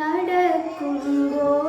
നടക്കുമ്പോൾ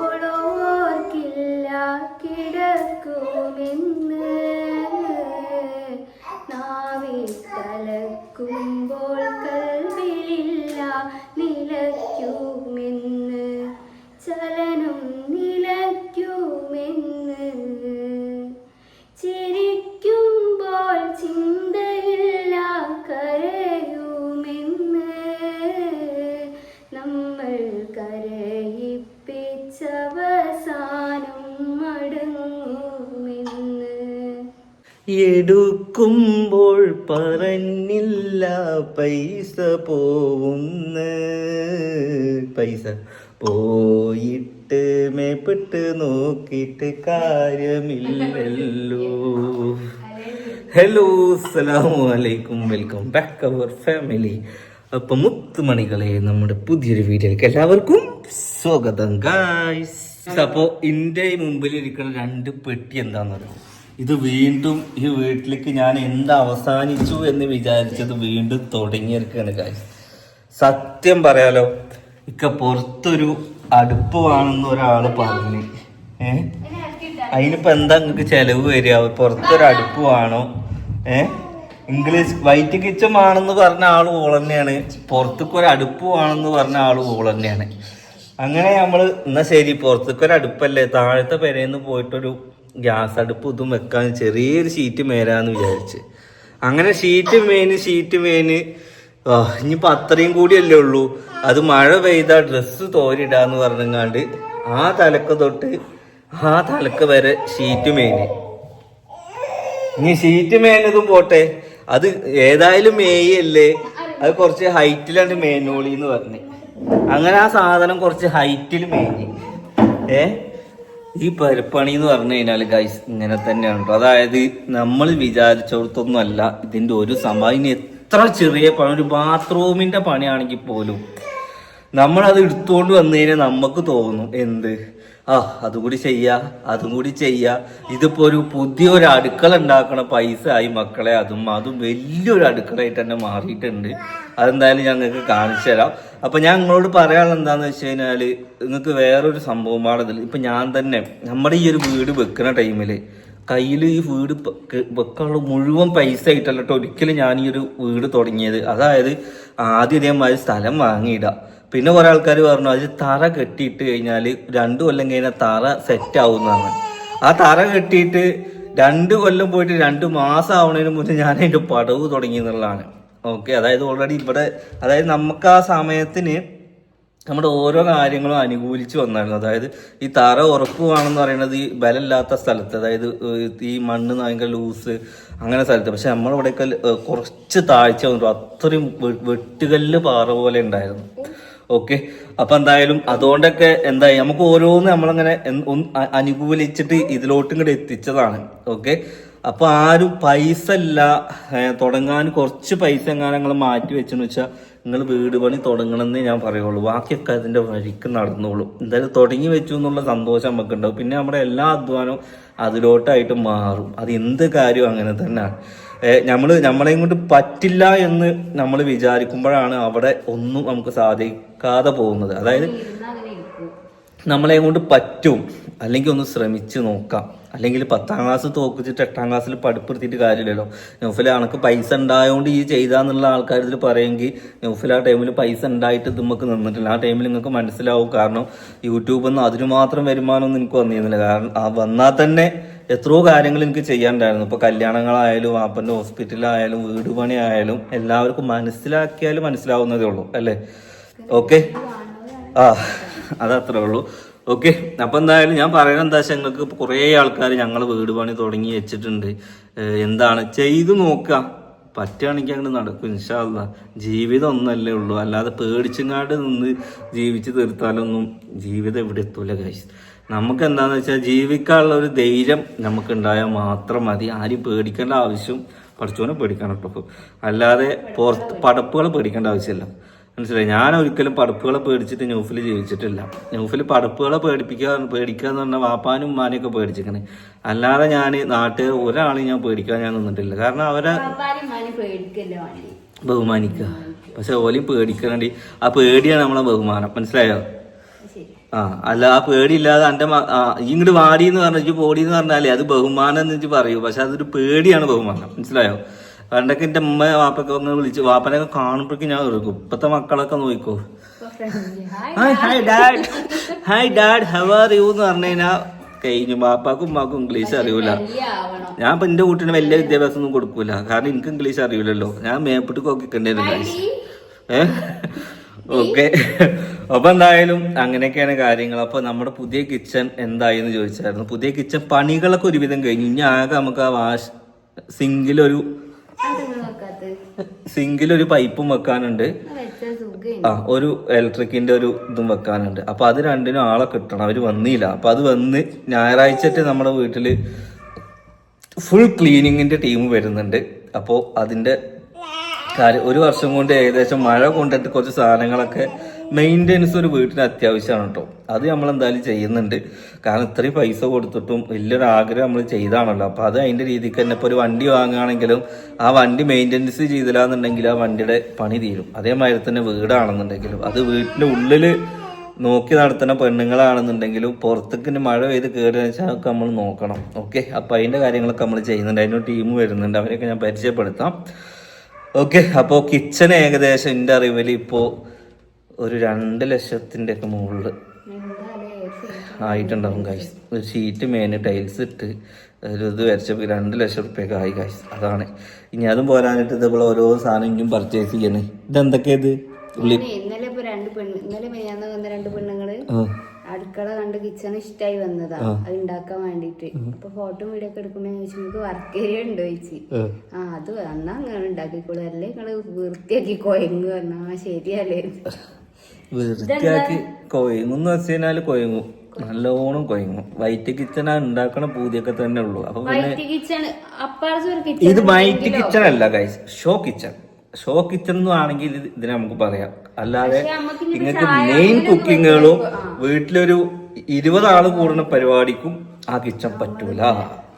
എടുക്കുമ്പോൾ പറഞ്ഞില്ല പൈസ പോവുന്ന. പൈസ പോയിട്ട് മേപ്പിട്ട് നോക്കിയിട്ട് കാര്യമില്ലല്ലോ. ഹലോ അസ്സലാമു അലൈക്കും വെൽക്കം ബാക്ക് അവർ ഫാമിലി. അപ്പൊ മുത്തുമണികളെ നമ്മുടെ പുതിയൊരു വീഡിയോയിലേക്ക് എല്ലാവർക്കും സ്വാഗതം. ഗായ്സ് അപ്പോ ഇന്റെ മുമ്പിൽ ഇരിക്കുന്ന രണ്ട് പെട്ടി എന്താന്ന് പറയുക ഇത് വീണ്ടും ഈ വീട്ടിലേക്ക് ഞാൻ എന്ത് അവസാനിച്ചു എന്ന് വിചാരിച്ചത് വീണ്ടും തുടങ്ങിയിരിക്കുകയാണ് കാര്യം സത്യം പറയാലോ ഇക്ക പുറത്തൊരു അടുപ്പ് വേണമെന്ന് ഒരാൾ പറഞ്ഞു. ഏ? അതിനിപ്പോ എന്താ നിങ്ങൾക്ക് ചെലവ് വരിക? പുറത്തൊരു അടുപ്പ് വേണോ ഏ? ഇംഗ്ലീഷ് വൈറ്റ് കിച്ചൺ ആണെന്ന് പറഞ്ഞ ആൾ ഓൾ പുറത്തേക്ക് ഒരു അടുപ്പ് വേണമെന്ന് പറഞ്ഞ ആൾ ഓൾ അങ്ങനെ നമ്മൾ എന്നാ ശരി പുറത്തേക്ക് ഒരു അടുപ്പല്ലേ? താഴത്തെ പെരേന്ന് പോയിട്ടൊരു ഗ്യാസ് അടുപ്പ് ഇതും വെക്കാൻ ചെറിയൊരു ഷീറ്റ് മേലാന്ന് വിചാരിച്ച്. അങ്ങനെ ഷീറ്റ് മേന് ഷീറ്റ് മേന് ഇനിയിപ്പോ അത്രയും കൂടിയല്ലേ ഉള്ളൂ. അത് മഴ പെയ്ത ഡ്രസ്സ് തോരിടാന്ന് പറഞ്ഞങ്ങാണ്ട് ആ തലക്ക് തൊട്ട് ആ തലക്ക് വരെ ഷീറ്റ് മേന് ഇനി ഷീറ്റ് മേനതും പോട്ടെ. അത് ഏതായാലും മേയല്ലേ. അത് കുറച്ച് ഹൈറ്റിലാണ് മേനോളി എന്ന് പറഞ്ഞ്. അങ്ങനെ ആ സാധനം കുറച്ച് ഹൈറ്റിൽ മേഞ്ഞ്. ഏ? ഈ പരിപ്പണി എന്ന് പറഞ്ഞു കഴിഞ്ഞാൽ ഗൈസ് ഇങ്ങനെ തന്നെയാണ് അതായത് നമ്മൾ വിചാരിച്ചിടത്തൊന്നും അല്ല ഇതിന്റെ ഒരു സംഭവം ഇനി എത്ര ചെറിയ പണി ഒരു ബാത്റൂമിന്റെ പണിയാണെങ്കിൽ പോലും നമ്മളത് എടുത്തുകൊണ്ട് വന്നു കഴിഞ്ഞാൽ നമുക്ക് തോന്നും എന്ത്? ആ അതും കൂടി ചെയ്യാ അതും കൂടി ചെയ്യാ. ഇതിപ്പോ ഒരു പുതിയൊരു അടുക്കള ഉണ്ടാക്കണ പൈസ ആയി മക്കളെ. അതും അതും വലിയൊരു അടുക്കളയായിട്ട് തന്നെ മാറിയിട്ടുണ്ട്. അതെന്തായാലും ഞങ്ങൾക്ക് കാണിച്ചു തരാം. അപ്പൊ ഞാൻ നിങ്ങളോട് പറയാനുള്ള എന്താന്ന് വെച്ച് കഴിഞ്ഞാൽ നിങ്ങൾക്ക് വേറൊരു സംഭവമാണ് ഇതിൽ ഇപ്പൊ ഞാൻ തന്നെ നമ്മുടെ ഈ ഒരു വീട് വെക്കുന്ന ടൈമിൽ കയ്യിൽ ഈ വീട് വെക്കാനുള്ള മുഴുവൻ പൈസ ആയിട്ടല്ല ഒരിക്കലും ഞാൻ ഈ ഒരു വീട് തുടങ്ങിയത്. അതായത് ആദ്യം ഇതേമാതിരി സ്ഥലം വാങ്ങിയിടാം. പിന്നെ കുറെ ആൾക്കാർ പറഞ്ഞു അതിൽ തറ കെട്ടിയിട്ട് കഴിഞ്ഞാൽ രണ്ടു കൊല്ലം കഴിഞ്ഞാൽ തറ സെറ്റ് ആവുന്നതാണ് ആ തറ കെട്ടിയിട്ട് രണ്ട് കൊല്ലം പോയിട്ട് രണ്ട് മാസം ആവുന്നതിന് മുന്നേ ഞാൻ അതിന്റെ പടവ് തുടങ്ങി എന്നുള്ളതാണ്. ഓക്കെ അതായത് ഓൾറെഡി ഇവിടെ അതായത് നമുക്ക് ആ സമയത്തിന് നമ്മുടെ ഓരോ കാര്യങ്ങളും അനുകൂലിച്ച് വന്നായിരുന്നു. അതായത് ഈ തറ ഉറപ്പുവാണെന്ന് പറയുന്നത് ഈ ബലമില്ലാത്ത സ്ഥലത്ത് അതായത് ഈ മണ്ണ് ഭയങ്കര ലൂസ് അങ്ങനെ സ്ഥലത്ത്. പക്ഷെ നമ്മളിവിടെയൊക്കെ കുറച്ച് താഴ്ച വന്നു അത്രയും വെട്ടുകല്ല് പാറ പോലെ ഉണ്ടായിരുന്നു. ഓക്കെ അപ്പൊ എന്തായാലും അതുകൊണ്ടൊക്കെ എന്തായി? നമുക്ക് ഓരോന്ന് നമ്മളങ്ങനെ എന്ത് അനുകൂലിച്ചിട്ട് ഇതിലോട്ടും കൂടെ എത്തിച്ചതാണ്. ഓക്കെ അപ്പൊ ആരും പൈസ ഇല്ല തുടങ്ങാൻ കുറച്ച് പൈസ എങ്ങാനും നിങ്ങൾ മാറ്റി വെച്ചെന്ന് വെച്ചാൽ നിങ്ങൾ വീട് പണി തുടങ്ങണമെന്നേ ഞാൻ പറയുള്ളൂ. ബാക്കിയൊക്കെ അതിന്റെ വഴിക്ക് നടന്നോളൂ. എന്തായാലും തുടങ്ങി വെച്ചു എന്നുള്ള സന്തോഷം നമുക്ക് ഉണ്ടാവും പിന്നെ നമ്മുടെ എല്ലാ അധ്വാനവും അതിലോട്ടായിട്ട് മാറും. അത് എന്ത് കാര്യവും അങ്ങനെ തന്നെയാണ് ഏഹ് നമ്മൾ നമ്മളെയും കൊണ്ട് പറ്റില്ല എന്ന് നമ്മൾ വിചാരിക്കുമ്പോഴാണ് അവിടെ ഒന്നും നമുക്ക് സാധിക്കാതെ പോകുന്നത്. അതായത് നമ്മളെയും കൊണ്ട് പറ്റും. അല്ലെങ്കിൽ ഒന്ന് ശ്രമിച്ച് നോക്കാം. അല്ലെങ്കിൽ പത്താം ക്ലാസ് തോക്കിച്ചിട്ട് എട്ടാം ക്ലാസ്സിൽ പഠിപ്പെടുത്തിയിട്ട് കാര്യമില്ലല്ലോ. നൗഫല അനക്ക് പൈസ ഉണ്ടായതുകൊണ്ട് ഈ ചെയ്താന്നുള്ള ആൾക്കാർ ഇതിൽ പറയുമെങ്കിൽ നൗഫല ആ ടൈമിൽ പൈസ ഉണ്ടായിട്ട് നമുക്ക് നിന്നിട്ടില്ല. ആ ടൈമിൽ നിങ്ങൾക്ക് മനസ്സിലാവും. കാരണം യൂട്യൂബിൽ നിന്ന് മാത്രം വരുമാനമൊന്നും എനിക്ക് വന്നിരുന്നില്ല. കാരണം ആ വന്നാൽ തന്നെ എത്രയോ കാര്യങ്ങൾ എനിക്ക് ചെയ്യാനുണ്ടായിരുന്നു. ഇപ്പൊ കല്യാണങ്ങളായാലും വാപ്പന്റെ ഹോസ്പിറ്റലായാലും വീട് പണി ആയാലും എല്ലാവർക്കും മനസ്സിലാക്കിയാലും മനസ്സിലാവുന്നതേ ഉള്ളൂ. അല്ലേ? ഓക്കെ? ആ അതത്രേ ഉള്ളൂ. ഓക്കെ? അപ്പൊ എന്തായാലും ഞാൻ പറയുന്നത് എന്താ വെച്ചാൽ ഞങ്ങൾക്ക് കുറേ ആൾക്കാർ ഞങ്ങൾ വീട് പണി തുടങ്ങി വെച്ചിട്ടുണ്ട്. എന്താണ്? ചെയ്തു നോക്കുക പറ്റുകയാണെങ്കിൽ അങ്ങനെ നടക്കും ഇൻഷാല്ല ജീവിതം ഒന്നല്ലേ ഉള്ളൂ. അല്ലാതെ പേടിച്ചങ്ങാട് നിന്ന് ജീവിച്ച് തീർത്താലൊന്നും ജീവിതം എവിടെ എത്തൂല കഴിച്ച് നമുക്ക് എന്താന്ന് വെച്ചാൽ ജീവിക്കാനുള്ള ഒരു ധൈര്യം നമുക്ക് ഉണ്ടായാൽ മാത്രം മതി. ആരും പേടിക്കേണ്ട ആവശ്യം പഠിച്ചോനെ പേടിക്കണം കേട്ടോ അല്ലാതെ പുറത്ത് പടപ്പുകളെ പേടിക്കേണ്ട ആവശ്യമില്ല. മനസ്സിലായി? ഞാൻ ഒരിക്കലും പടപ്പുകളെ പേടിച്ചിട്ട് ന്യൂഫിൽ ജീവിച്ചിട്ടില്ല. ന്യൂഫിൽ പടപ്പുകളെ പേടിപ്പിക്കുക പേടിക്കുക എന്ന് പറഞ്ഞാൽ വാപ്പാനും ഉമ്മാനെയൊക്കെ പേടിച്ചിരിക്കണേ. അല്ലാതെ ഞാൻ നാട്ടിൽ ഒരാളെയും ഞാൻ പേടിക്കാൻ ഞാൻ നിന്നിട്ടില്ല. കാരണം അവരെ ബഹുമാനിക്കുക പക്ഷെ ഓലയും പേടിക്കണേണ്ടി ആ പേടിയാണ് നമ്മളെ ബഹുമാനം. മനസ്സിലായോ? ആ അല്ല ആ പേടിയില്ലാതെ എന്റെ ഇങ്ങോട്ട് വാടി എന്ന് പറഞ്ഞു ഇജ്ജ് പോടി എന്ന് പറഞ്ഞാലേ അത് ബഹുമാനം എന്ന് വെച്ച് പറയൂ. പക്ഷെ അതൊരു പേടിയാണ് ബഹുമാനം. മനസ്സിലായോ? പണ്ടൊക്കെ എന്റെ ഉമ്മ വാപ്പൊക്കെ ഒന്ന് വിളിച്ചു വാപ്പനൊക്കെ കാണുമ്പോഴേക്കും ഞാൻ എടുക്കും ഇപ്പത്തെ മക്കളൊക്കെ നോക്കിക്കോ. Hi dad hi dad how are you എന്ന് പറഞ്ഞു കഴിഞ്ഞാൽ കഴിഞ്ഞു. ബാപ്പാക്കും ഉമ്മാക്കും ഇംഗ്ലീഷ് അറിയൂല. ഞാൻ ഇപ്പൊ എന്റെ കുട്ടീനെ വലിയ വിദ്യാഭ്യാസം ഒന്നും കൊടുക്കൂല. കാരണം എനിക്ക് ഇംഗ്ലീഷ് അറിയൂലല്ലോ ഞാൻ മേപ്പിട്ട് നോക്കിക്കണ്ടേരും ഏഹ് ഓക്കെ. അപ്പൊ എന്തായാലും അങ്ങനെയൊക്കെയാണ് കാര്യങ്ങൾ. അപ്പൊ നമ്മുടെ പുതിയ കിച്ചൺ എന്തായി എന്ന് ചോദിച്ചായിരുന്നു. പുതിയ കിച്ചൺ പണികളൊക്കെ ഒരുവിധം കഴിഞ്ഞു. ഇനി ആകെ നമുക്ക് ആ വാഷ് സിങ്കിലൊരു സിങ്കിലൊരു പൈപ്പും വെക്കാനുണ്ട്. ആ ഒരു ഇലക്ട്രിക്കിന്റെ ഒരു ഇതും വെക്കാനുണ്ട്. അപ്പൊ അത് രണ്ടിനും ആളെ കിട്ടണം. അവർ വന്നില്ല. അപ്പൊ അത് വന്ന് ഞായറാഴ്ചത്തെ നമ്മുടെ വീട്ടിൽ ഫുൾ ക്ലീനിങ്ങിന്റെ ടീം വരുന്നുണ്ട്. അപ്പോൾ അതിന്റെ കാര്യം ഒരു വർഷം കൊണ്ട് ഏകദേശം മഴ കൊണ്ടിട്ട് കുറച്ച് സാധനങ്ങളൊക്കെ മെയിന്റെനൻസ് ഒരു വീട്ടിന് അത്യാവശ്യമാണ് കേട്ടോ അത് നമ്മൾ എന്തായാലും ചെയ്യുന്നുണ്ട്. കാരണം ഇത്രയും പൈസ കൊടുത്തിട്ടും വലിയൊരു ആഗ്രഹം നമ്മൾ ചെയ്താണല്ലോ. അപ്പോൾ അത് അതിന്റെ രീതിക്ക് തന്നെ ഇപ്പോൾ ഒരു വണ്ടി വാങ്ങുകയാണെങ്കിലും ആ വണ്ടി മെയിന്റെനൻസ് ചെയ്തില്ലാന്നുണ്ടെങ്കിൽ ആ വണ്ടിയുടെ പണി തീരും. അതേമാതിരി തന്നെ വീടാണെന്നുണ്ടെങ്കിലും. അത് വീട്ടിന്റെ ഉള്ളിൽ നോക്കി നടത്തുന്ന പെണ്ണുങ്ങളാണെന്നുണ്ടെങ്കിലും പുറത്തേക്ക് മഴ പെയ്ത് കയറുക വെച്ചാൽ അതൊക്കെ നമ്മൾ നോക്കണം. ഓക്കെ? അപ്പോൾ അതിന്റെ കാര്യങ്ങളൊക്കെ നമ്മൾ ചെയ്യുന്നുണ്ട്. അതിനൊരു ടീം വരുന്നുണ്ട്. അവരെയൊക്കെ ഞാൻ പരിചയപ്പെടുത്താം. ഓക്കെ അപ്പോൾ കിച്ചൺ ഏകദേശം എന്റെ അറിവിൽ ഇപ്പോൾ ഒരു രണ്ട് ലക്ഷത്തിന്റെ ഒക്കെ മുകളിൽ ആയിട്ടുണ്ടാവും ഗൈസ് ഒരു ഷീറ്റ് മേന് ടൈൽസ് ഇട്ട് ഒരു ഇത് വരച്ചപ്പോൾ രണ്ട് ലക്ഷം റുപ്യൊക്കെ ആയി ഗൈസ് അതാണ്. ഇനി അതും പോരാനായിട്ട് ഇതേപോലെ ഓരോ സാധനം ഇനിയും പർച്ചേസ് ചെയ്യണേ. ഇതെന്തൊക്കെയത് ഇത്? ഉള്ളി ഇന്നലെ രണ്ട് പെണ്ണ് ഇന്നലെ വന്ന രണ്ട് അടുക്കള കണ്ട് കിച്ചൺ ഇഷ്ടായി വന്നതാ. അത് ഉണ്ടാക്കാൻ വേണ്ടിട്ട്. അപ്പൊ ഫോട്ടോ വീഡിയോ ഒക്കെ എടുക്കുമ്പോ നിങ്ങൾക്ക് വർക്ക് ഏരിയ ഉണ്ടോ? ചോദിച്ചു. ആ. അത് എന്നാ അങ്ങനെ ഉണ്ടാക്കിക്കോളൂ അല്ലേ നിങ്ങൾ വൃത്തിയാക്കി കൊയങ്ങ് പറഞ്ഞാ ആ ശരിയല്ലേ? വൃത്തിയാക്കി കൊയങ്ങും എന്ന് വെച്ച് കഴിഞ്ഞാൽ കൊയങ്ങും. നല്ലോണം കൊയങ്ങും. വൈറ്റ് കിച്ചൺ ആ ഉണ്ടാക്കണ പൂതിയൊക്കെ തന്നെ ഉള്ളൂ. അപ്പൊ പിന്നെ ഇത് വൈറ്റ് കിച്ചൺ അല്ല guys show kitchen show kitchen ആണെങ്കിൽ ഇതിനെ നമുക്ക് പറയാം. അല്ലാതെ നിങ്ങൾക്ക് മെയിൻ കുക്കിങ്ങുകളും വീട്ടിലൊരു ഇരുപത് ആൾ കൂടുന്ന പരിപാടിക്കും ആ കിച്ചൺ പറ്റൂല.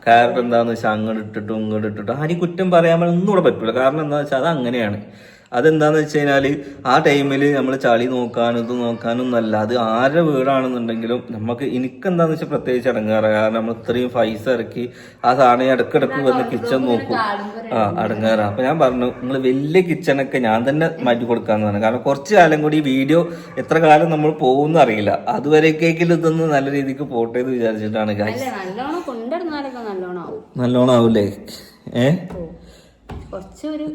കാരണം എന്താന്ന് വെച്ചാൽ അങ്ങോട്ട് ഇട്ടിട്ടും ഇങ്ങോട്ട് ഇട്ടിട്ടും. ആരും കുറ്റം പറയാൻ ഒന്നും കൂടെ പറ്റൂല. കാരണം എന്താണെന്ന് വെച്ചാൽ അത് അങ്ങനെയാണ് അതെന്താന്ന് വെച്ച് കഴിഞ്ഞാൽ ആ ടൈമിൽ നമ്മൾ ചളി നോക്കാനും ഇത് നോക്കാനും എന്നല്ല അത് ആരുടെ വീടാണെന്നുണ്ടെങ്കിലും നമുക്ക് എനിക്കെന്താന്ന് വെച്ചാൽ പ്രത്യേകിച്ച് അടങ്ങാറ്. കാരണം നമ്മൾ ഇത്രയും പൈസ ഇറക്കി ആ സാധനം ഇടക്കിടക്ക് വന്ന് കിച്ചൺ നോക്കും. ആ അടങ്ങാറ്. അപ്പൊ ഞാൻ പറഞ്ഞു നിങ്ങൾ വലിയ കിച്ചണൊക്കെ ഞാൻ തന്നെ മാറ്റി കൊടുക്കാന്ന് പറഞ്ഞു. കാരണം കുറച്ച് കാലം കൂടി ഈ വീഡിയോ എത്ര കാലം നമ്മൾ പോകുന്ന അറിയില്ല. അതുവരേക്കെങ്കിലും ഇതൊന്ന് നല്ല രീതിക്ക് പോട്ടെ എന്ന് വിചാരിച്ചിട്ടാണ് നല്ലോണം ആവൂലേ? ഏ. കുറച്ചൊരു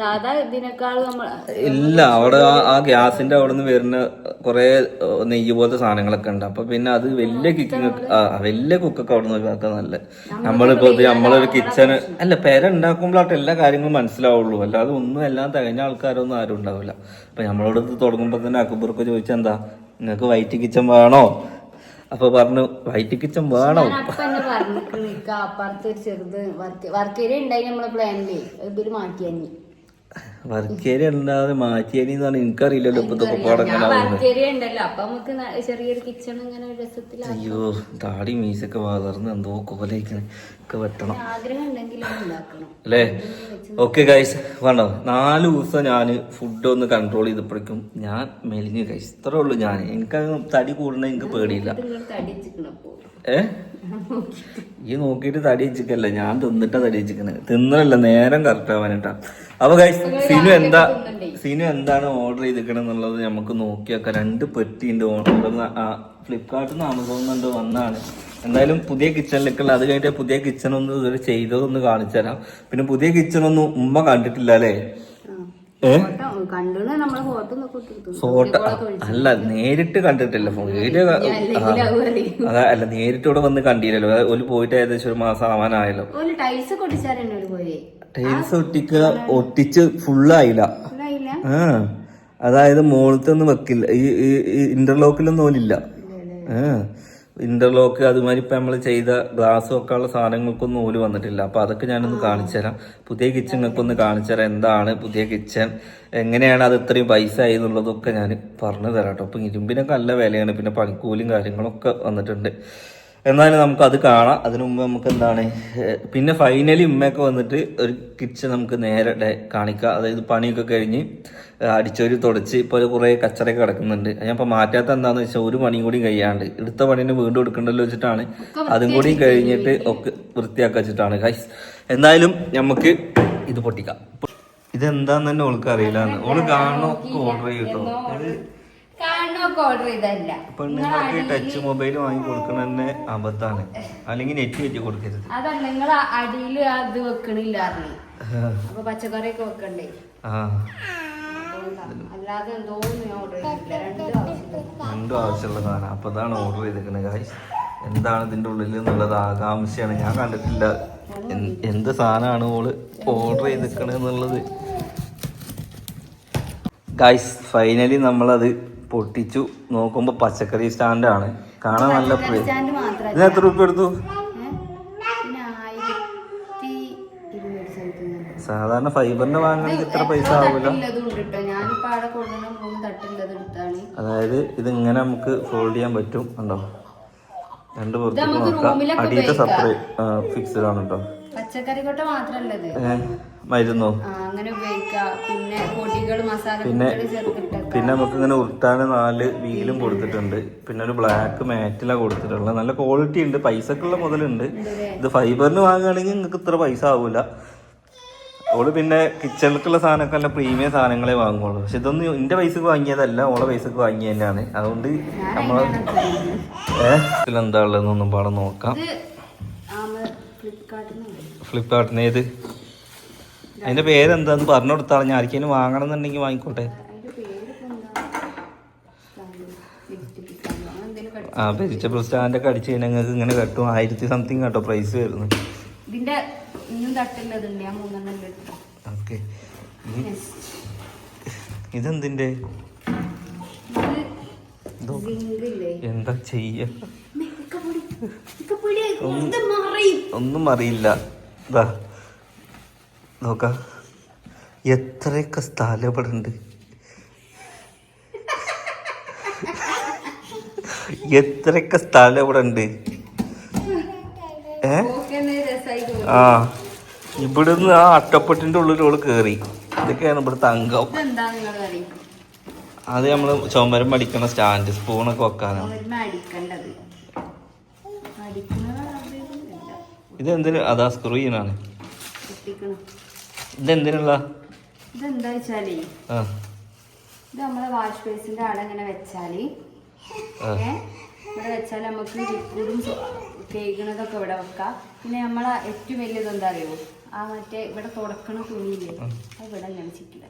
സാധാ ഇതിനേക്കാളും നമ്മൾ ഇല്ല അവിടെ ആ- ഗ്യാസിന്റെ അവിടെ നിന്ന് വരുന്ന കുറെ നെയ്യ് പോലത്തെ സാധനങ്ങളൊക്കെ ഉണ്ട്. അപ്പൊ പിന്നെ അത് വലിയ കിക്കിങ് വലിയ കുക്കൊക്കെ അവിടെ നിന്ന് ഒഴിവാക്കാൻ നല്ല നമ്മളിപ്പോ നമ്മളൊരു കിച്ചന് അല്ല പെര ഉണ്ടാക്കുമ്പോഴാട്ട് എല്ലാ കാര്യങ്ങളും മനസ്സിലാവുള്ളൂ. അല്ലാതെ ഒന്നും എല്ലാം തികഞ്ഞ ആൾക്കാരൊന്നും ആരും ഉണ്ടാവില്ല. അപ്പൊ നമ്മളോട് ഇത് തുടങ്ങുമ്പോ തന്നെ അക്ബർക്ക് ചോദിച്ചെന്താ? നിങ്ങൾക്ക് വൈറ്റ് കിച്ചൻ വേണോ? അപ്പൊ പറഞ്ഞു വൈറ്റ് കിച്ചൻ വേണോ? അപ്പുറത്ത് ഒരു ചെറുത് വർക്ക് വർക്ക് ഏരിയ ഉണ്ടായി നമ്മളെ പ്ലാനിൽ ഇതൊരു മാറ്റിയാനി വർക്കേരി അല്ലാതെ മാറ്റിയേരി എന്ന് പറഞ്ഞാൽ എനിക്കറിയില്ലല്ലോ ഇപ്പൊ ഇതൊക്കെ പാടങ്ങനെ ഞാൻ വർക്ക് ഏരിയ ഉണ്ടല്ലോ. അപ്പൊ നമുക്ക് ന- ചെറിയൊരു കിച്ചൺ അയ്യോ താടി മീസൊക്കെ വളർന്ന് എന്തോ കോലയിക്കണേ. ഒക്കെ വെട്ടണം. അല്ലേ? ഓക്കെ ഗൈസ് വേണ്ടോ? നാല് ദിവസം ഞാൻ ഫുഡ് ഒന്ന് കൺട്രോൾ ചെയ്തപ്പോഴേക്കും ഞാൻ മെലിഞ്ഞു ഗൈസ് ഇത്രേ ഉള്ളൂ ഞാൻ എനിക്ക് തടി കൂടണ എനിക്ക് പേടിയില്ല. ഏ? ഈ നോക്കിയിട്ട് തടി വെച്ചിക്കല്ല ഞാൻ തിന്നിട്ടാ തടി വെച്ചിക്കണേ തിന്നലല്ല നേരം കറക്റ്റ് ആവാനിട്ടാ അപ്പൊ ഗൈസ് സിനു എന്താ സിനു എന്താണ് ഓർഡർ ചെയ്തിരിക്കണം എന്നുള്ളത് നമുക്ക് നോക്കിയൊക്കെ രണ്ട് പെട്ടിയുണ്ട് ഓർഡർ ഫ്ലിപ്കാർട്ടിൽ നിന്ന് ആമസോണിൽ വന്നാണ്. എന്തായാലും പുതിയ കിച്ചണിലേക്കുള്ള അത് കഴിഞ്ഞിട്ട് പുതിയ കിച്ചൺ ഒന്ന് ഇതുവരെ ചെയ്തതൊന്ന് കാണിച്ചു തരാം പിന്നെ പുതിയ കിച്ചൺ ഒന്നും ഉമ്മ കണ്ടിട്ടില്ല അല്ലേ? ഫോട്ടോ. അല്ല നേരിട്ട് കണ്ടിട്ടില്ല വീഡിയോ അല്ല നേരിട്ട് ഇവിടെ വന്ന് കണ്ടില്ലല്ലോ. ഒരു പോയിട്ട് ഏകദേശം ഒരു മാസം ആവാനായല്ലോ. ടൈൽസ് ഒട്ടിക്ക ഒട്ടിക്കുക ഒട്ടിച്ച് ഫുള്ളായില്ല ആയില്ല. ആ. അതായത് മുകളിലത്തൊന്നും വെക്കില്ല. ഈ ഇന്റർലോക്കിലൊന്നും ഓലില്ല. ആ. ഇന്റർലോക്ക് അതുമാതിരി ഇപ്പം നമ്മൾ ചെയ്ത ഗ്ലാസ്സും ഒക്കെ ഉള്ള സാധനങ്ങൾക്കൊന്നും ഓൽ വന്നിട്ടില്ല. അപ്പോൾ അതൊക്കെ ഞാനൊന്ന് കാണിച്ചു തരാം. പുതിയ കിച്ചണൊക്കെ ഒന്ന് കാണിച്ചു തരാം. എന്താണ് പുതിയ കിച്ചൺ എങ്ങനെയാണ് അത് ഇത്രയും പൈസ ആയി എന്നുള്ളതൊക്കെ ഞാൻ പറഞ്ഞു തരാം കേട്ടോ അപ്പം ഇരുമ്പിനൊക്കെ നല്ല വിലയാണ്. പിന്നെ പണിക്കൂലിയും കാര്യങ്ങളൊക്കെ വന്നിട്ടുണ്ട്. എന്നാലും നമുക്ക് അത് കാണാം. അതിനു മുമ്പ് നമുക്ക് എന്താണ് പിന്നെ ഫൈനലി ഉമ്മയൊക്കെ വന്നിട്ട് ഒരു കിച്ചൺ നമുക്ക് നേരെ കാണിക്കുക കാണിക്കാം. അതായത് പണിയൊക്കെ കഴിഞ്ഞ് അടിച്ചൊരു തുടച്ച് ഇപ്പോൾ കുറേ കച്ചറയൊക്കെ കിടക്കുന്നുണ്ട്. ഞാൻ ഇപ്പോൾ മാറ്റാത്ത എന്താണെന്ന് വെച്ചാൽ ഒരു പണിയും കൂടി കഴിയാണ്ട്. എടുത്ത പണീനെ വീണ്ടും എടുക്കണ്ടല്ലോ വെച്ചിട്ടാണ്. അതും കൂടി കഴിഞ്ഞിട്ട് ഒക്കെ വൃത്തിയാക്കി വെച്ചിട്ടാണ്. ഗൈസ് എന്തായാലും നമുക്ക് ഇത് പൊട്ടിക്കാം. ഇതെന്താന്ന് തന്നെ ഓൾക്ക് അറിയില്ല ഓൾ കാണണോ ഓർഡർ ചെയ്യട്ടോ കാണുന്നൊക്കെ ഓർഡർ ചെയ്തല്ല പെണ്ണുങ്ങൾക്ക് ടച്ച് മൊബൈൽ വാങ്ങി കൊടുക്കണ തന്നെ അബദ്ധാണ് അല്ലെങ്കിൽ നെറ്റ് കയറ്റി കൊടുക്കരുത്. അതല്ല നിങ്ങൾ അടിയിൽ അത് വെക്കണില്ല അപ്പൊ പച്ചക്കറി ഒക്കെ വെക്കണ്ടേ അല്ലാതെ എന്തോ ഓർഡർ ചെയ്തില്ല രണ്ട് ആവശ്യം രണ്ടും ആവശ്യമുള്ള അപ്പൊ അതാണ് ഓർഡർ ചെയ്തിരിക്കുന്നത് ഗായ്സ് എന്താണ് ഇതിന്റെ ഉള്ളിൽ എന്നുള്ളത് ആകാംക്ഷയാണ്. ഞാൻ കണ്ടിട്ടില്ല. എന്ത് സാധനമാണ് ഓൾ ഓർഡർ ചെയ്തിരിക്കണെന്നുള്ളത് ഗൈസ് ഗായ്സ് ഫൈനലി നമ്മളത് പൊട്ടിച്ചു നോക്കുമ്പോ പച്ചക്കറി സ്റ്റാൻഡാണ്. കാണാൻ നല്ല ഇതിന് എത്ര രൂപ എടുത്തു? സാധാരണ ഫൈബറിന്റെ വാങ്ങണമെങ്കിൽ ഇത്ര പൈസ ആവില്ല. അതായത് ഇത് ഇങ്ങനെ നമുക്ക് ഫോൾഡ് ചെയ്യാൻ പറ്റും. ഉണ്ടോ രണ്ട് പുറത്തേക്ക് നോക്കാം. അടിയത്തെ സെപ്പറേറ്റ് ഫിക്സ്ഡ് ആണ് കേട്ടോ പച്ചക്കറി കൊട്ട മാത്രല്ലേ മരുന്നോ? അങ്ങനെ ഉപയോഗിക്കാം. പിന്നെ പൊടികൾ മസാല പിന്നെ പിന്നെ നമുക്ക് ഇങ്ങനെ ഉരുട്ടാൻ നാല് വീലും കൊടുത്തിട്ടുണ്ട്. പിന്നെ ഒരു ബ്ലാക്ക് മാറ്റിലാണ് കൊടുത്തിട്ടുള്ളത്. നല്ല ക്വാളിറ്റി ഉണ്ട്. പൈസക്കുള്ള മുതലുണ്ട്. ഇത് ഫൈബറിന് വാങ്ങുകയാണെങ്കിൽ നിങ്ങൾക്ക് ഇത്ര പൈസ ആവൂല. ഓൾ പിന്നെ കിച്ചണിലേക്കുള്ള സാധനമൊക്കെ നല്ല പ്രീമിയം സാധനങ്ങളെ വാങ്ങുള്ളൂ. പക്ഷെ ഇതൊന്നും എന്റെ പൈസക്ക് വാങ്ങിയതല്ല. ഓളെ പൈസക്ക് വാങ്ങിയ തന്നെയാണ്. അതുകൊണ്ട് നമ്മൾ ഏഹ് ഇതിലെന്താ ഉള്ളതെന്നൊന്നും പാടെ നോക്കാം. ഫ്ലിപ്കാർട്ടിന് ഏത്? അതിന്റെ പേരെന്താന്ന് പറഞ്ഞു കൊടുത്താൽ ഞാൻ ആർക്കെങ്കിലും വാങ്ങണം എന്നുണ്ടെങ്കിൽ വാങ്ങിക്കോട്ടെ. വെജിറ്റബിൾ ആ വെജിറ്റബിൾ സ്റ്റാൻഡൊക്കെ അടിച്ച് കഴിഞ്ഞാൽ നിങ്ങൾക്ക് ഇങ്ങനെ കെട്ടും. ആയിരത്തി സംതിങ് കേട്ടോ പ്രൈസ് വരുന്നത്. ഇതിന്റെ ഇന്നും തട്ടുള്ളതുണ്ട് ഞാൻ മൂന്നെണ്ണം എടുത്തു ഓക്കെ ഇതെന്തിന്റെ? എന്താ ചെയ്യ. ഒന്നും അറിയില്ല ഇതാ നോക്ക. എത്രയൊക്കെ സ്ഥലം ഇവിടെ ഉണ്ട് എത്രയൊക്കെ സ്ഥലം ഇവിടെ ഉണ്ട് ഏ. ആ. ഇവിടുന്ന് ആ അട്ടപ്പെട്ടിന്റെ ഉള്ളിൽ ഓൾ കേറി. ഇതൊക്കെയാണ് ഇവിടുത്തെ അംഗം. അത് നമ്മൾ ചുമരം മടിക്കണ സ്റ്റാൻഡ് സ്പൂണൊക്കെ വെക്കാനാണ് ഇതൊന്നുമില്ല. ഇതെന്തിന് അതാ സ്ക്രൂ ചെയ്യാനാണ് ഇതെന്തിനുള്ള? ഇതെന്താ വെച്ചാലേ ആ. ഇത് നമ്മളെ വാഷ് ബേസിന്റെ അവിടെ ഇങ്ങനെ വെച്ചാൽ ഇവിടെ വെച്ചാൽ നമുക്ക് ലിക്വിഡും കേൾക്കണതൊക്കെ ഇവിടെ വെക്കാം. പിന്നെ നമ്മളെ ഏറ്റവും വലിയത് എന്താ അറിയോ ആ മറ്റേ ഇവിടെ തുടക്കണ തുണിയില്ലേ അത് ഇവിടെ ഇങ്ങനെ ചിക്കില്ല.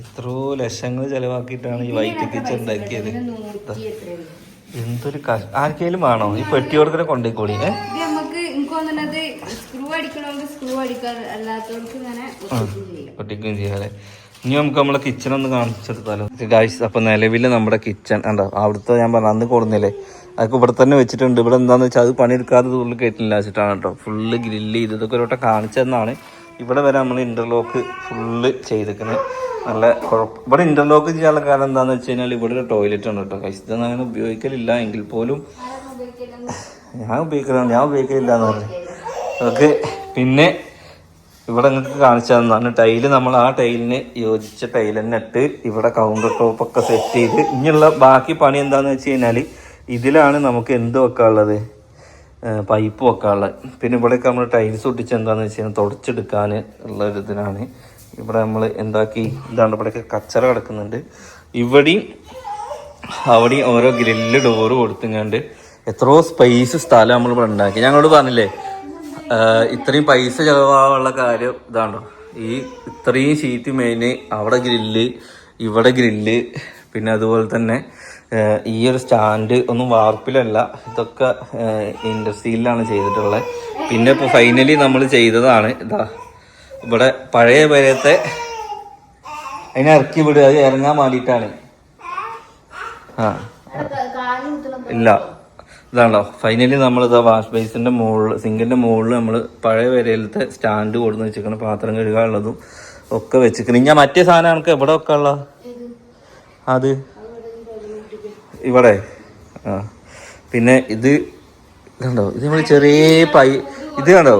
എത്രയോ ലക്ഷങ്ങൾ ചെലവാക്കിയിട്ടാണ് ഈ വൈറ്റ് കിച്ചൺ ഉണ്ടാക്കിയത്. എന്തൊരു ആർക്കെങ്കിലും വേണോ? ഈ പെട്ടിയോടെ കൊണ്ടേക്കോളി ഏ? നമുക്ക് സ്ക്രൂ അടിക്കണമെങ്കിൽ സ്ക്രൂ അടിക്കാൻ അല്ലാത്തവർക്ക് ഇങ്ങനെ ഒട്ടിക്കുകയും ചെയ്യാം ഒട്ടിക്കുകയും ചെയ്യാല്ലേ ഇനി നമുക്ക് നമ്മളെ കിച്ചൺ ഒന്ന് കാണിച്ചെടുത്താലോ. ഗായ്സ് അപ്പൊ നിലവിൽ നമ്മുടെ കിച്ചൺ ഉണ്ടോ അവിടുത്തെ ഞാൻ പറഞ്ഞ അന്ന് കൊടുന്നില്ലേ? അതൊക്കെ ഇവിടെ തന്നെ വെച്ചിട്ടുണ്ട്. ഇവിടെ എന്താന്ന് വെച്ചാൽ അത് പണിയെടുക്കാതെ ഉള്ളിൽ കയറ്റില്ല വെച്ചിട്ടാണ് കേട്ടോ. ഫുള്ള് ഗ്രില്ല് ചെയ്ത് ഇതൊക്കെ ഒരു വട്ടം കാണിച്ചതെന്നാണ് ഇവിടെ വരെ നമ്മൾ ഇന്റർലോക്ക് ഫുള്ള് ചെയ്തിരിക്കുന്നത് നല്ല കുഴപ്പം. ഇവിടെ ഇന്റർലോക്ക് ചെയ്യാനുള്ള കാരണം എന്താണെന്ന് വെച്ച് കഴിഞ്ഞാൽ ഇവിടെ ഒരു ടോയ്ലറ്റ് ഉണ്ട് കേട്ടോ. ഗൈസ് ഇതൊന്നും അങ്ങനെ ഉപയോഗിക്കലില്ല. എങ്കിൽ പോലും ഞാൻ ഉപയോഗിക്കലാണ്. ഞാൻ ഉപയോഗിക്കലില്ല എന്ന് പറഞ്ഞു. ഓക്കെ പിന്നെ ഇവിടെ നിങ്ങൾക്ക് കാണിച്ചു തന്നാണ് ടൈൽ നമ്മൾ ആ ടൈലിന് യോജിച്ച ടൈൽ തന്നെ ഇട്ട് ഇവിടെ കൗണ്ടർ ടോപ്പ് ഒക്കെ സെറ്റ് ചെയ്ത് ഇനിയുള്ള ബാക്കി പണി എന്താന്ന് വെച്ച് കഴിഞ്ഞാൽ ഇതിലാണ് നമുക്ക് എന്ത് വെക്കാനുള്ളത്? പൈപ്പ് വെക്കാനുള്ളത്. പിന്നെ ഇവിടെയൊക്കെ നമ്മൾ ടൈൽസ് ഒട്ടിച്ച് എന്താണെന്ന് വെച്ച് കഴിഞ്ഞാൽ തുടച്ചെടുക്കാൻ ഉള്ള ഒരു ഇതിനാണ് ഇവിടെ നമ്മൾ എന്താക്കി? ഇതാണ് ഇവിടെയൊക്കെ കച്ചറ കിടക്കുന്നുണ്ട്. ഇവിടെയും അവിടെയും ഓരോ ഗ്രില്ല് ഡോറ് കൊടുത്തുങ്ങാണ്ട് എത്രയോ സ്പേസ് സ്ഥലം നമ്മൾ ഇവിടെ ഉണ്ടാക്കി ഞങ്ങളോട് പറഞ്ഞില്ലേ? ഇത്രയും പൈസ ചിലവാകാനുള്ള കാര്യം ഇതാണോ ഈ ഇത്രയും ഷീറ്റ് മെയിന് അവിടെ ഗ്രില്ല് ഇവിടെ ഗ്രില്ല് പിന്നെ അതുപോലെ തന്നെ ഈ ഒരു സ്റ്റാൻഡ് ഒന്നും വാർപ്പിലല്ല. ഇതൊക്കെ ഇൻഡസ്ട്രിയിലാണ് ചെയ്തിട്ടുള്ളത് പിന്നെ ഇപ്പോൾ ഫൈനലി നമ്മൾ ചെയ്തതാണ്. ഇതാ ഇവിടെ പഴയ പേരത്തെ അതിനെ ഇറക്കി വിടുക. അത് ഇറങ്ങാൻ വേണ്ടിയിട്ടാണ്. ആ. ഇല്ല. ഇതാണല്ലോ. ഫൈനലി നമ്മൾ ഇതാ വാഷ് ബേസിന്റെ മുകളിൽ സിങ്കിന്റെ മുകളിൽ നമ്മൾ പഴയ വരയിലത്തെ സ്റ്റാൻഡ് കൊടുന്ന് വെച്ചിരിക്കണം പാത്രം കഴുകാനുള്ളതും ഒക്കെ വെച്ചിരിക്കണം ഇങ്ങനെ മറ്റേ സാധനം എനിക്ക് എവിടെ വെക്കാനുള്ള അത്? ഇവിടെ. ആ. പിന്നെ ഇത് ഇതുണ്ടോ ഇത് നമ്മൾ ചെറിയ പൈ ഇത് കണ്ടോ?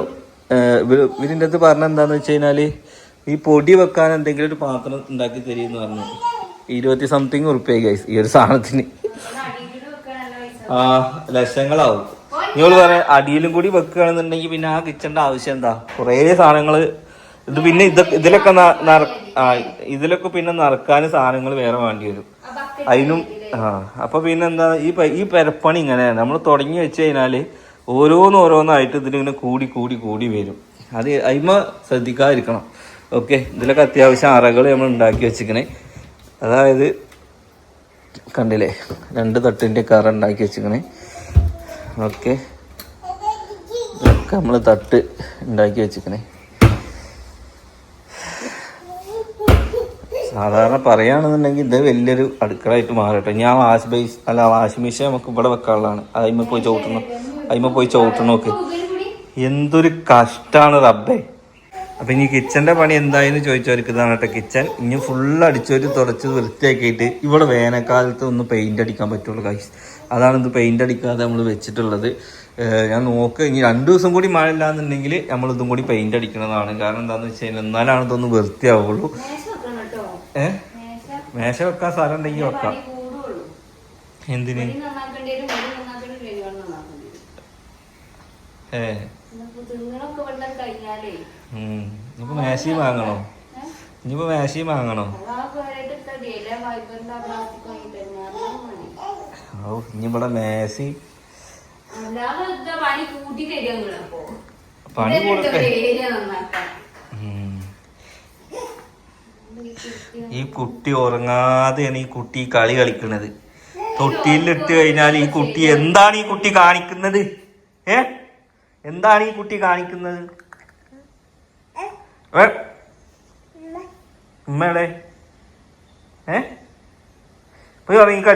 ഇതിന്റെ അടുത്ത് പറഞ്ഞ എന്താന്ന് വെച്ച് കഴിഞ്ഞാൽ ഈ പൊടി വെക്കാൻ എന്തെങ്കിലും ഒരു പാത്രം ഉണ്ടാക്കി എന്ന് പറഞ്ഞു. ഇരുപത്തി സംതിങ് ഉറുപ്പ്യ ഗൈസ് ഈ ഒരു സാധനത്തിന്. ആ ലക്ഷങ്ങളാവും നിങ്ങൾ പറയാം അടിയിലും കൂടി വെക്കുകയാണെന്നുണ്ടെങ്കിൽ പിന്നെ ആ കിച്ചന്റെ ആവശ്യം എന്താ? കുറേ സാധനങ്ങൾ ഇത് പിന്നെ ഇത് ഇതിലൊക്കെ ഇതിലൊക്കെ പിന്നെ നിറക്കാൻ സാധനങ്ങൾ വേറെ വേണ്ടി വരും. അതിനും ആ അപ്പൊ പിന്നെ എന്താ ഈ ഈ പെരപ്പണി ഇങ്ങനെയാണ്. നമ്മൾ തുടങ്ങി വെച്ച് കഴിഞ്ഞാൽ ഓരോന്ന് ഓരോന്നായിട്ട് ഇതിലിങ്ങനെ കൂടി കൂടി കൂടി വരും. അത് അയിമ ശ്രദ്ധിക്കാതിരിക്കണം. ഓക്കെ ഇതിലൊക്കെ അത്യാവശ്യം അറകൾ നമ്മൾ ഉണ്ടാക്കി വെച്ചിരിക്കണേ. അതായത് കണ്ടില്ലേ? രണ്ട് തട്ടിന്റെ കറ ഉണ്ടാക്കി വെച്ചിങ്ങനെ ഓക്കെ. നമ്മൾ തട്ട് ഉണ്ടാക്കി വെച്ചിക്കണേ സാധാരണ പറയുകയാണെന്നുണ്ടെങ്കിൽ ഇത് വലിയൊരു അടുക്കളായിട്ട് മാറട്ടെ. ഞാൻ വാഷ് ബേസ് അല്ല വാഷിംഗ് മെഷീൻ നമുക്ക് ഇവിടെ വെക്കാനുള്ളതാണ്. അതിമ്മ പോയി ചവിട്ടണം. അതിമ്മ പോയി ചവിട്ടണമൊക്കെ എന്തൊരു കഷ്ടമാണ് റബ്ബേ. അപ്പൊ ഇനി കിച്ചന്റെ പണി എന്തായെന്ന് ചോദിച്ചവർക്ക് ഇതാണ് കേട്ടോ കിച്ചൺ ഇനി ഫുള്ള് അടിച്ചൊരു തുടച്ച് വൃത്തിയാക്കിയിട്ട് ഇവിടെ വേനൽക്കാലത്ത് ഒന്ന് പെയിന്റ് അടിക്കാൻ പറ്റുള്ളൂ കൈസ് അതാണ് ഇത് പെയിന്റ് അടിക്കാതെ നമ്മൾ വെച്ചിട്ടുള്ളത്. ഞാൻ നോക്ക് ഇനി രണ്ട് ദിവസം കൂടി മഴ ഇല്ലാന്നുണ്ടെങ്കിൽ നമ്മൾ ഇതും കൂടി പെയിന്റ് അടിക്കണതാണ്. കാരണം എന്താണെന്ന് വെച്ച് കഴിഞ്ഞാൽ എന്നാലാണ് ഇതൊന്ന് വൃത്തിയാവുള്ളൂ. ഏഹ്? മേശ വെക്കാൻ സ്ഥലം ഉണ്ടെങ്കിൽ വെക്കാം. എന്തിന്? മുടി ഇനിയിപ്പോ മേശയും വാങ്ങണോ? ഇനിയിപ്പോ മേശയും വാങ്ങണോ? ഓ ഇനി ഇവിടെ മേശി. പണി കൊടുക്കേ. ഈ കുട്ടി ഉറങ്ങാതെയാണ് ഈ കുട്ടി കളി കളിക്കുന്നത് തൊട്ടിയിലിട്ട് കഴിഞ്ഞാൽ ഈ കുട്ടി എന്താണ് ഈ കുട്ടി കാണിക്കുന്നത്? ഏ? എന്താണ് ഈ കുട്ടി കാണിക്കുന്നത്? ഉമ്മയുടെ? ഏ?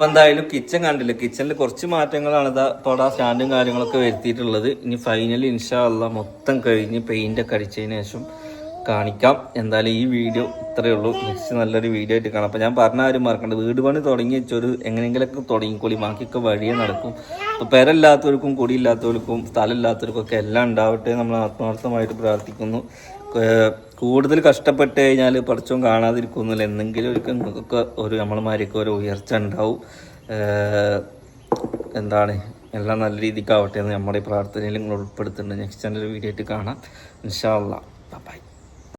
എന്തായാലും കിച്ചൺ കണ്ടില്ല? കിച്ചണിൽ കുറച്ച് മാറ്റങ്ങളാണ് ഇതാ തൊട സ്റ്റാൻഡും കാര്യങ്ങളൊക്കെ വരുത്തിയിട്ടുള്ളത്. ഇനി ഫൈനലി ഇൻഷാല്ല മൊത്തം കഴിഞ്ഞ് പെയിന്റ് ഒക്കെ അടിച്ചതിന് ശേഷം കാണിക്കാം. എന്തായാലും ഈ വീഡിയോ ഇത്രയേ ഉള്ളൂ. നെക്സ്റ്റ് നല്ലൊരു വീഡിയോ ആയിട്ട് കാണാം. അപ്പോൾ ഞാൻ പറഞ്ഞ ആരും മറക്കണ്ട. വീട് പണി തുടങ്ങി വെച്ചൊരു എങ്ങനെയെങ്കിലൊക്കെ തുടങ്ങിക്കോളി ബാക്കിയൊക്കെ വഴിയെ നടക്കും. അപ്പോൾ പെരല്ലാത്തവർക്കും കുടിയില്ലാത്തവർക്കും സ്ഥലമില്ലാത്തവർക്കും ഒക്കെ എല്ലാം ഉണ്ടാവട്ടെ നമ്മൾ ആത്മാർത്ഥമായിട്ട് പ്രാർത്ഥിക്കുന്നു. കൂടുതൽ കഷ്ടപ്പെട്ട് കഴിഞ്ഞാൽ പഠിച്ചും കാണാതിരിക്കുന്നില്ല. എന്തെങ്കിലും ഒരു നിങ്ങൾക്കൊക്കെ ഒരു നമ്മളമാരൊക്കെ ഒരു ഉയർച്ച ഉണ്ടാവും. എന്താണ്? എല്ലാം നല്ല രീതിക്കാവട്ടെ എന്ന് നമ്മുടെ പ്രാർത്ഥനയിൽ നിങ്ങൾ ഉൾപ്പെടുത്തുന്നുണ്ട്. നെക്സ്റ്റ് ചാനൽ വീഡിയോ ആയിട്ട് കാണാം. ഇൻഷാ ബൈ